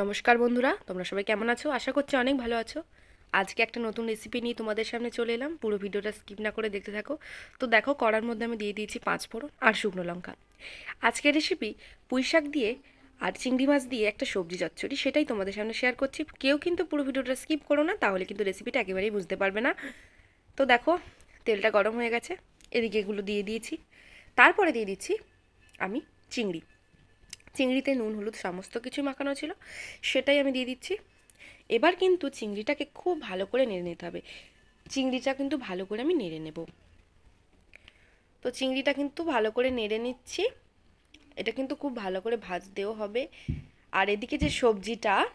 নমস্কার বন্ধুরা, তোমরা সবাই কেমন আছো? আশা করছি অনেক ভালো আছো। আজকে একটা নতুন রেসিপি নিয়ে তোমাদের সামনে চলে এলাম। পুরো ভিডিওটা স্কিপ না করে দেখতে থাকো। তো দেখো, কড়ার মধ্যে আমি দিয়ে দিয়েছি পাঁচ ফোড়ন আর শুকনো লঙ্কা। আজকের রেসিপি পুঁই শাক দিয়ে আর চিংড়ি মাছ দিয়ে একটা সবজি চচ্চড়ি, সেটাই তোমাদের সামনে শেয়ার করছি। কেউ কিন্তু পুরো ভিডিওটা স্কিপ করো না, তাহলে কিন্তু রেসিপিটা একেবারেই বুঝতে পারবে না। তো দেখো, তেলটা গরম হয়ে গেছে। এদিকে এগুলো দিয়ে দিয়েছি। তারপরে দিয়ে দিচ্ছি আমি চিংড়ি। চিংড়িতে নুন, হলুদ সমস্ত কিছু মাখানো ছিল, সেটাই আমি দিয়ে দিচ্ছি। এবার কিন্তু চিংড়িটাকে খুব ভালো করে নেড়ে নিতে হবে। চিংড়িটা কিন্তু ভালো করে আমি নেড়ে নেব। তো চিংড়িটা কিন্তু ভালো করে নেড়ে নিচ্ছি। এটা কিন্তু খুব ভালো করে ভাজতেও হবে। আর এদিকে যে সবজিটা,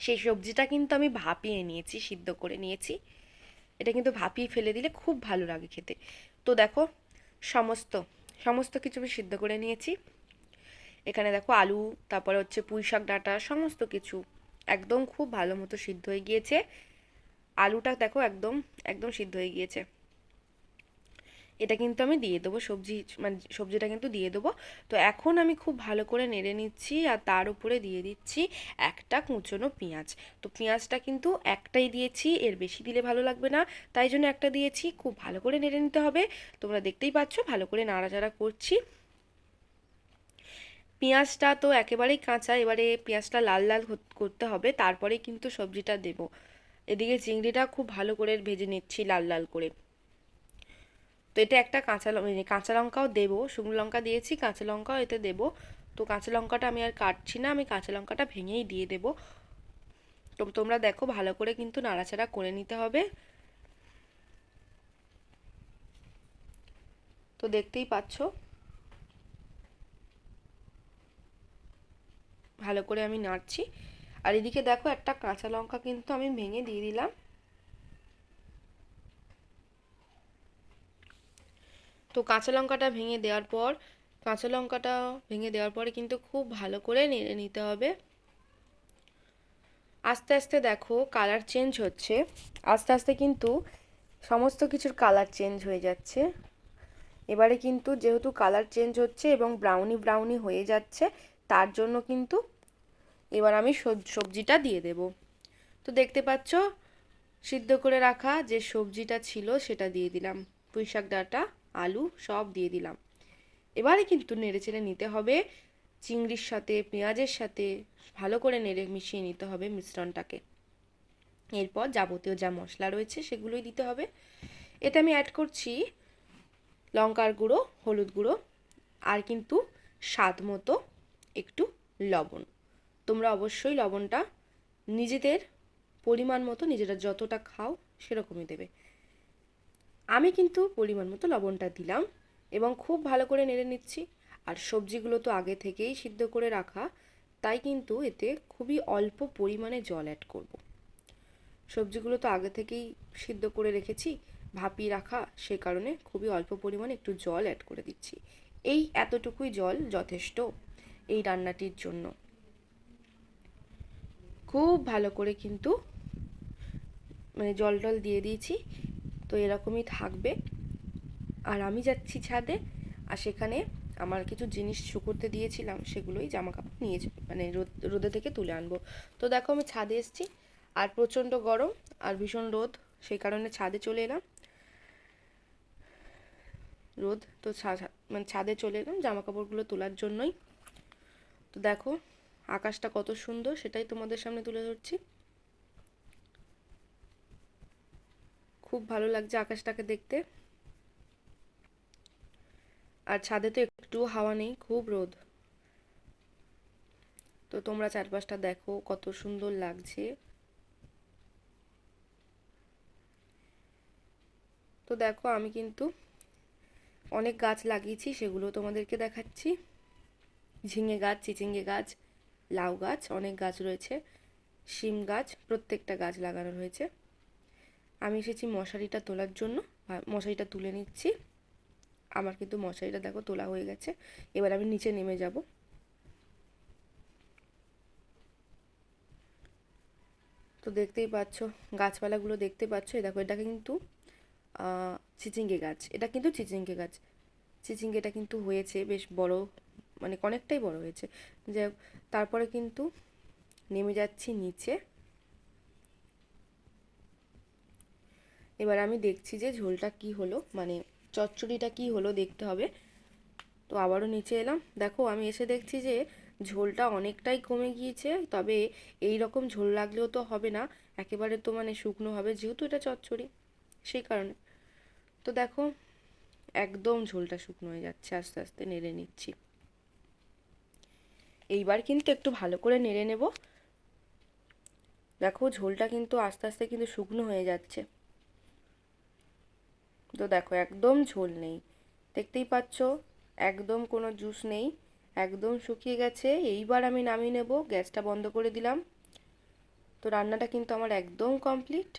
সেই সবজিটা কিন্তু আমি ভাপিয়ে নিয়েছি, সিদ্ধ করে নিয়েছি। এটা কিন্তু ভাপিয়ে ফেলে দিলে খুব ভালো লাগে খেতে। তো দেখো, সমস্ত সমস্ত কিছু আমি সিদ্ধ করে নিয়েছি। এখানে দেখো আলু, তারপরে হচ্ছে পুঁই শাক, ডাঁটা, সমস্ত কিছু একদম খুব ভালো মতো সিদ্ধ হয়ে গিয়েছে। আলুটা দেখো একদম একদম সিদ্ধ হয়ে গিয়েছে। এটা কিন্তু আমি দিয়ে দেবো, সবজি মানে সবজিটা কিন্তু দিয়ে দেবো। তো এখন আমি খুব ভালো করে নেড়ে নিচ্ছি আর তার উপরে দিয়ে দিচ্ছি একটা কুঁচনো পেঁয়াজ। তো পেঁয়াজটা কিন্তু একটাই দিয়েছি, এর বেশি দিলে ভালো লাগবে না। তাই জন্য একটা দিয়েছি, খুব ভালো করে নেড়ে নিতে হবে। তোমরা দেখতেই পাচ্ছ, ভালো করে নাড়াচাড়া করছি। পেঁয়াজটা তো একেবারেই কাঁচা, এবারে পেঁয়াজটা লাল লাল করতে হবে, তারপরে কিন্তু সবজিটা দেব। এদিকে চিংড়িটা খুব ভালো করে ভেজে নিচ্ছি লাল লাল করে। তো এটা একটা কাঁচা মানে কাঁচা লঙ্কাও দেবো, শুকনো লঙ্কা দিয়েছি, কাঁচা লঙ্কাও এতে দেবো। তো কাঁচা লঙ্কাটা আমি আর কাটছি না, আমি কাঁচা লঙ্কাটা ভেঙেই দিয়ে দেবো। তো তোমরা দেখো, ভালো করে কিন্তু নাড়াচাড়া করে নিতে হবে। তো দেখতেই পাচ্ছ? ভালো করে আমি নাড়ছি। আর এদিকে দেখো একটা কাঁচা লঙ্কা কিন্তু আমি ভেঙে দিয়ে দিলাম। তো কাঁচা লঙ্কাটা ভেঙে দেওয়ার পর, কাঁচা লঙ্কাটা ভেঙে দেওয়ার পরে কিন্তু খুব ভালো করে নেড়ে নিতে হবে। আস্তে আস্তে দেখো কালার চেঞ্জ হচ্ছে। আস্তে আস্তে কিন্তু সমস্ত কিছুর কালার চেঞ্জ হয়ে যাচ্ছে। এবারে কিন্তু যেহেতু কালার চেঞ্জ হচ্ছে এবং ব্রাউনি ব্রাউনি হয়ে যাচ্ছে, তার জন্য কিন্তু এবার আমি সবজিটা দিয়ে দেব। তো দেখতে পাচ্ছ, সিদ্ধ করে রাখা যে সবজিটা ছিল সেটা দিয়ে দিলাম। পুঁই শাক, ডাঁটা, আলু সব দিয়ে দিলাম। এবারে কিন্তু নেড়ে চেড়ে নিতে হবে। চিংড়ির সাথে, পেঁয়াজের সাথে ভালো করে নেড়ে মিশিয়ে নিতে হবে মিশ্রণটাকে। এরপর যাবতীয় যা মশলা রয়েছে সেগুলোই দিতে হবে। এটা আমি অ্যাড করছি লঙ্কার গুঁড়ো, হলুদ গুঁড়ো, আর কিন্তু স্বাদ মতো একটু লবণ। তোমরা অবশ্যই লবণটা নিজেদের পরিমাণ মতো, নিজেরা যতটা খাও সেরকমই দেবে। আমি কিন্তু পরিমাণ মতো লবণটা দিলাম এবং খুব ভালো করে নেড়ে নিচ্ছি। আর সবজিগুলো তো আগে থেকেই সিদ্ধ করে রাখা, তাই কিন্তু এতে খুবই অল্প পরিমাণে জল অ্যাড করব। সবজিগুলো তো আগে থেকেই সিদ্ধ করে রেখেছি, ভাপিয়ে রাখা, সে কারণে খুবই অল্প পরিমাণে একটু জল অ্যাড করে দিচ্ছি। এই এতটুকুই জল যথেষ্ট এই রান্নাটির জন্য। খুব ভালো করে কিন্তু মানে জল টল দিয়ে দিয়েছি। তো এরকমই থাকবে। আর আমি যাচ্ছি ছাদে, আর সেখানে আমার কিছু জিনিস শুকোতে দিয়েছিলাম, সেগুলোই জামা কাপড় নিয়ে মানে রোদ, রোদে থেকে তুলে আনব। তো দেখো আমি ছাদে এসেছি, আর প্রচণ্ড গরম আর ভীষণ রোদ, সেই কারণে ছাদে চলে এলাম। রোদ, তো মানে ছাদে চলে এলাম জামা কাপড়গুলো তোলার জন্যই। তো দেখো আকাশটা কত সুন্দর সেটাই তোমাদের সামনে তুলে ধরছি। খুব ভালো লাগছে আকাশটাকে দেখতে। আর ছাদে তো একটু হাওয়া নেই, খুব রোদ। তো তোমরা চারপাশটা দেখো কত সুন্দর লাগছে। তো দেখো আমি কিন্তু অনেক গাছ লাগিয়েছি, সেগুলো তোমাদেরকে দেখাচ্ছি। ঝিঙে গাছ, চিচিঙ্গে গাছ লাউ গাছ, অনেক গাছ রয়েছে। শিম গাছ, প্রত্যেকটা গাছ লাগানো রয়েছে। আমি এসেছি মশারিটা তোলার জন্য। মশারিটা তুলে নিচ্ছি। আমার কিন্তু মশারিটা দেখো তোলা হয়ে গেছে। এবার আমি নিচে নেমে যাব। তো দেখতেই পাচ্ছ, গাছপালাগুলো দেখতে পাচ্ছ। এই দেখো, এটা কিন্তু চিচিঙ্গে গাছ। এটা কিন্তু চিচিঙ্গে গাছ। চিচিঙ্গেটা কিন্তু হয়েছে বেশ বড় মানে অনেকটাই বড় হয়েছে। হোক তারপরে কিন্তু নেমে যাচ্ছি নিচে। এবার আমি দেখছি যে ঝোলটা কি হলো মানে চচ্চড়িটা কি হলো দেখতে হবে। তো আবারও নিচে এলাম। দেখো, আমি এসে দেখছি যে ঝোলটা অনেকটাই কমে গিয়েছে, তবে এই রকম ঝোল লাগলেও তো হবে না। একেবারে তো মানে শুকনো হবে, যেহেতু এটা চচ্চড়ি, সেই কারণে। তো দেখো, একদম ঝোলটা শুকনো হয়ে যাচ্ছে। আস্তে আস্তে নেড়ে নিচ্ছি। এইবার কিন্তু একটু ভালো করে নেড়ে নেব। দেখো ঝোলটা কিন্তু আস্তে আস্তে কিন্তু শুকনো হয়ে যাচ্ছে। তো দেখো একদম ঝোল নেই। দেখতেই পাচ্ছ, একদম কোনো জুস নেই, একদম শুকিয়ে গেছে। এইবার আমি নামিয়ে নেব, গ্যাসটা বন্ধ করে দিলাম। তো রান্নাটা কিন্তু আমার একদম কমপ্লিট।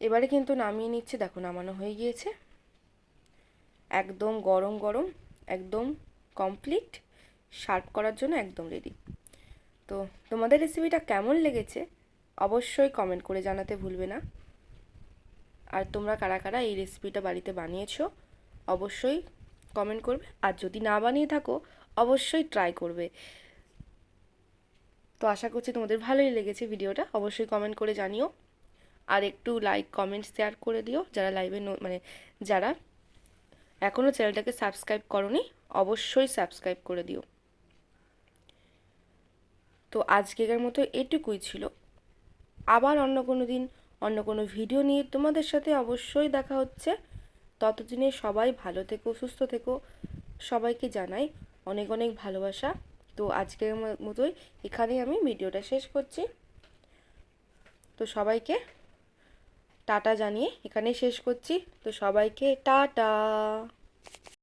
এবারে কিন্তু নামিয়ে নিচ্ছে, দেখো নামানো হয়ে গিয়েছে। একদম গরম গরম, একদম কমপ্লিট সার্ভ করার জন্য একদম রেডি তো তোমাদের রেসিপিটা কেমন লেগেছে? অবশ্যই কমেন্ট করে জানাতে ভুলবে না। আর তোমরা কারা কারা এই রেসিপিটা বাড়িতে বানিয়েছো, অবশ্যই কমেন্ট করবে। আর যদি না বানিয়ে থাকো, অবশ্যই ট্রাই করবে। তো আশা করছি তোমাদের ভালোই লেগেছে ভিডিওটা অবশ্যই কমেন্ট করে জানিও। আর একটু লাইক কমেন্ট শেয়ার করে দিও। যারা লাইভে মানে যারা এখনও চ্যানেলটাকে সাবস্ক্রাইব করনি, অবশ্যই সাবস্ক্রাইব করে দিও। তো আজকের মতো এটুকুই ছিল। আবার অন্য কোনো দিন, অন্য কোনো ভিডিও নিয়ে তোমাদের সাথে অবশ্যই দেখা হচ্ছে। ততদিনে সবাই ভালো থেকো, সুস্থ থেকো। সবাইকে জানাই অনেক অনেক ভালোবাসা। তো আজকের মতোই এখানেই আমি ভিডিওটা শেষ করছি। তো সবাইকে টাটা জানিয়ে এখানে শেষ করছি। তো সবাইকে টাটা।